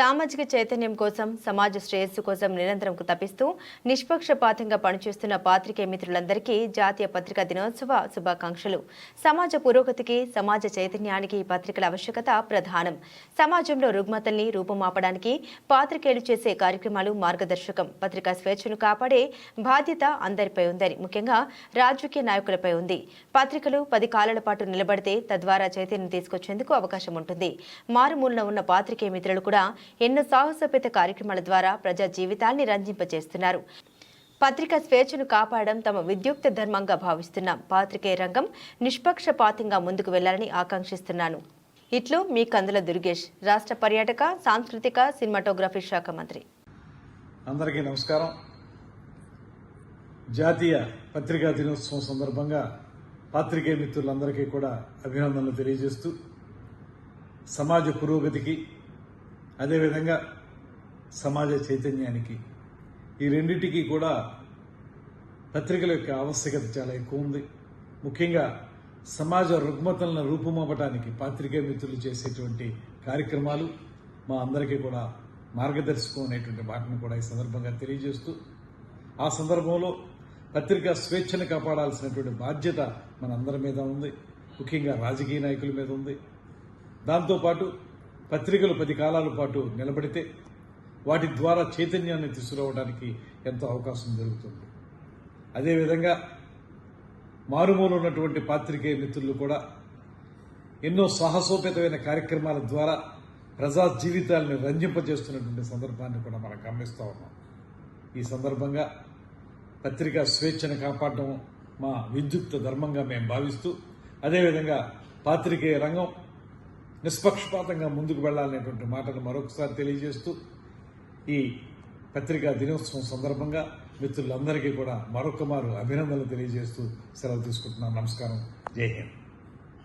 సామాజిక చైతన్యం కోసం సమాజ శ్రేయస్సు కోసం నిరంతరం తప్పిస్తూ నిష్పక్షపాతంగా పనిచేస్తున్న పాత్రికేయ మిత్రులందరికీ జాతీయ పత్రికా దినోత్సవ శుభాకాంక్షలు. సమాజ పురోగతికి సమాజ చైతన్యానికి ఈ పత్రికల ఆవశ్యకత ప్రధానం. సమాజంలో రుగ్మతల్ని రూపుమాపడానికి పాత్రికేయులు చేసే కార్యక్రమాలు మార్గదర్శకం. పత్రికా స్వేచ్ఛను కాపాడే బాధ్యత అందరిపై ఉందని ముఖ్యంగా రాజకీయ నాయకులపై ఉంది. పత్రికలు పది కాలాల పాటు నిలబడితే తద్వారా చైతన్యం తీసుకొచ్చేందుకు అవకాశం ఉంటుంది. మారుమూలన ఉన్న పాత్రికేయ మిత్రులు కూడా ఎన్నో సాహసోపేత కార్యక్రమాల ద్వారా ప్రజా జీవితాల్ని రంజింపచేస్తున్నారు. పత్రిక స్వేచ్ఛను కాపాడడం తమ విద్యుక్త ధర్మంగా భావిస్తున్నాం పాత్రికేయ రంగం నిష్పక్షపాతంగా ముందుకు వెళ్ళాలని ఆకాంక్షిస్తున్నాను. ఇట్లు మీ కందుల దుర్గేష్ రాష్ట్ర పర్యాటక సాంస్కృతిక సినిమాటోగ్రఫీ శాఖ మంత్రి. అందరికీ నమస్కారం. జాతీయ పత్రికా దినోత్సవం సందర్భంగా పాత్రికేయ మిత్రులందరికీ కూడా అభినందనలు తెలియజేస్తూ సమాజ పురోగతికి అదేవిధంగా సమాజ చైతన్యానికి ఈ రెండింటికి కూడా పత్రికల యొక్క ఆవశ్యకత చాలా ఎక్కువ ఉంది. ముఖ్యంగా సమాజ రుగ్మతలను రూపుమాపటానికి పాత్రికే మిత్రులు చేసేటువంటి కార్యక్రమాలు మా అందరికీ కూడా మార్గదర్శకం అనేటువంటి మాటను కూడా ఈ సందర్భంగా తెలియజేస్తూ ఆ సందర్భంలో పత్రికా స్వేచ్ఛను కాపాడాల్సినటువంటి బాధ్యత మనందరి మీద ఉంది. ముఖ్యంగా రాజకీయ నాయకుల మీద ఉంది. దాంతోపాటు పత్రికలు పది కాలాల పాటు నిలబడితే వాటి ద్వారా చైతన్యాన్ని తీసుకురావడానికి ఎంతో అవకాశం జరుగుతుంది. అదేవిధంగా మారుమూల ఉన్నటువంటి పాత్రికేయ మిత్రులు కూడా ఎన్నో సాహసోపేతమైన కార్యక్రమాల ద్వారా ప్రజా జీవితాలను రంజింపజేస్తున్నటువంటి సందర్భాన్ని కూడా మనం గమనిస్తూ ఉన్నాం. ఈ సందర్భంగా పత్రికా స్వేచ్ఛను కాపాడడం మా విద్యుక్త ధర్మంగా మేము భావిస్తూ అదేవిధంగా పాత్రికేయ రంగం నిష్పక్షపాతంగా ముందుకు వెళ్ళాలనేటువంటి మాటను మరొకసారి తెలియజేస్తూ ఈ పత్రికా దినోత్సవం సందర్భంగా మిత్రులందరికీ కూడా మరొక మారు అభినందనలు తెలియజేస్తూ సెలవు తీసుకుంటున్నాను నమస్కారం. జై హింద్.